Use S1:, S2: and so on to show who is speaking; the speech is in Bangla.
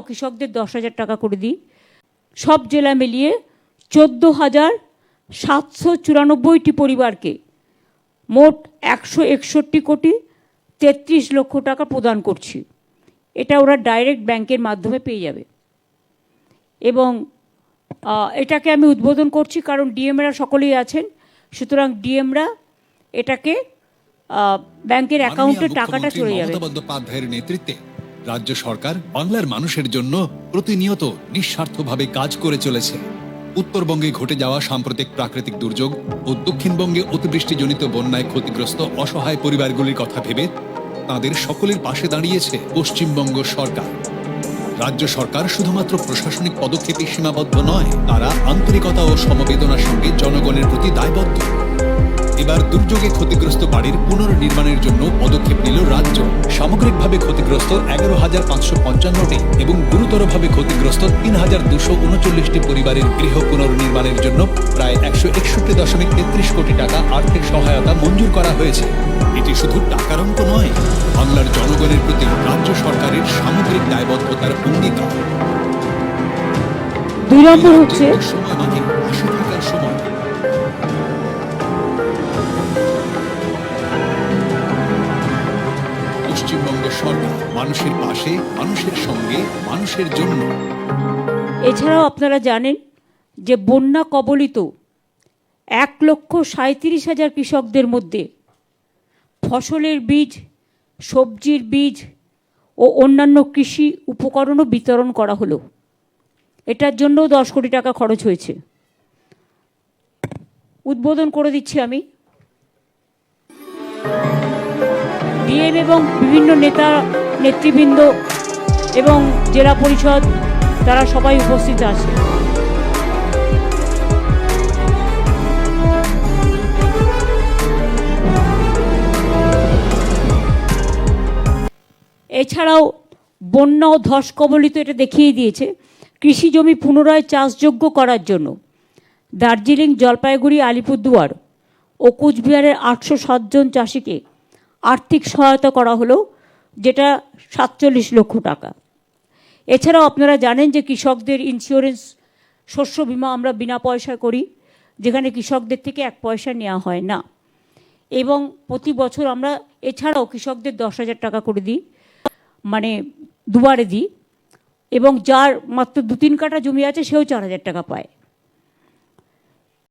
S1: এছাড়াও কৃষকদের দশ হাজার টাকা করে দিই। সব জেলা মিলিয়ে চোদ্দ হাজার সাতশো চুরানব্বইটি পরিবারকে মোট একশো একষট্টি কোটি তেত্রিশ লক্ষ টাকা প্রদান করছি। এটা ওরা ডাইরেক্ট ব্যাংকের মাধ্যমে পেয়ে যাবে। এবং এটাকে আমি উদ্বোধন করছি কারণ ডিএমরা সকলেই আছেন। সুতরাং ডিএমরা এটাকে ব্যাংকের অ্যাকাউন্টে টাকাটা চলে যাবে।
S2: নেতৃত্বে রাজ্য সরকার বাংলার মানুষের জন্য প্রতিনিয়ত নিঃস্বার্থভাবে কাজ করে চলেছে। উত্তরবঙ্গে ঘটে যাওয়া সাম্প্রতিক প্রাকৃতিক দুর্যোগ ও দক্ষিণবঙ্গে অতিবৃষ্টিজনিত বন্যায় ক্ষতিগ্রস্ত অসহায় পরিবারগুলির কথা ভেবে তাদের সকলের পাশে দাঁড়িয়েছে পশ্চিমবঙ্গ সরকার। রাজ্য সরকার শুধুমাত্র প্রশাসনিক পদক্ষেপে সীমাবদ্ধ নয়, তারা আন্তরিকতা ও সমবেদনার সঙ্গে জনগণের প্রতি দায়বদ্ধ। এবার দুর্যোগে ক্ষতিগ্রস্ত বাড়ির পুনর্নির্মাণের জন্য পদক্ষেপ নিল রাজ্য। সামগ্রিকভাবে ক্ষতিগ্রস্ত এগারো হাজার পাঁচশো পঞ্চান্নটি এবং গুরুতরভাবে ক্ষতিগ্রস্ত তিন হাজার দুশো উনচল্লিশটি পরিবারের গৃহ পুনর্নির্মাণের জন্য প্রায় একশো একষট্টি দশমিক তেত্রিশ কোটি টাকা আর্থিক সহায়তা মঞ্জুর করা হয়েছে। এটি শুধু টাকার অঙ্ক নয় বাংলার জনগণের প্রতি রাজ্য সরকারের সামগ্রিক দায়বদ্ধতার অঙ্গীকার
S1: দুই নম্বর হচ্ছে
S2: পশ্চিমবঙ্গ সরকার মানুষের পাশে, মানুষের সঙ্গে, মানুষের জন্য।
S1: এছাড়াও আপনারা জানেন যে বন্যা কবলিত এক লক্ষ সাঁত্রিশ হাজার কৃষকদের মধ্যে ফসলের বীজ, সবজির বীজ ও অন্যান্য কৃষি উপকরণও বিতরণ করা হলো। এটার জন্যও দশ কোটি টাকা খরচ হয়েছে। উদ্বোধন করে দিচ্ছি আমি। ডিএম এবং বিভিন্ন নেতা, নেতৃবৃন্দ এবং জেলা পরিষদ, তারা সবাই উপস্থিত আছে। এছাড়াও বন্যা ও ধস কবলিত এটা দেখিয়ে দিয়েছে, কৃষি জমি পুনরায় চাষযোগ্য করার জন্য। দার্জিলিং জলপাইগুড়ি আলিপুরদুয়ার ও কুচবিহারের আটশো সাতজন চাষিকে আর্থিক সহায়তা করা হলো, যেটা সাতচল্লিশ লক্ষ টাকা। এছাড়াও আপনারা জানেন যে কৃষকদের ইন্স্যুরেন্স শস্য বীমা আমরা বিনা পয়সায় করি, যেখানে কৃষকদের থেকে এক পয়সা নেওয়া হয় না। এবং প্রতি বছর আমরা এছাড়াও কৃষকদের দশ হাজার টাকা করে দিই মানে দুবারে দিই, এবং যার মাত্র দু তিন কাঠা জমি আছে, সেও চার হাজার টাকা পায়।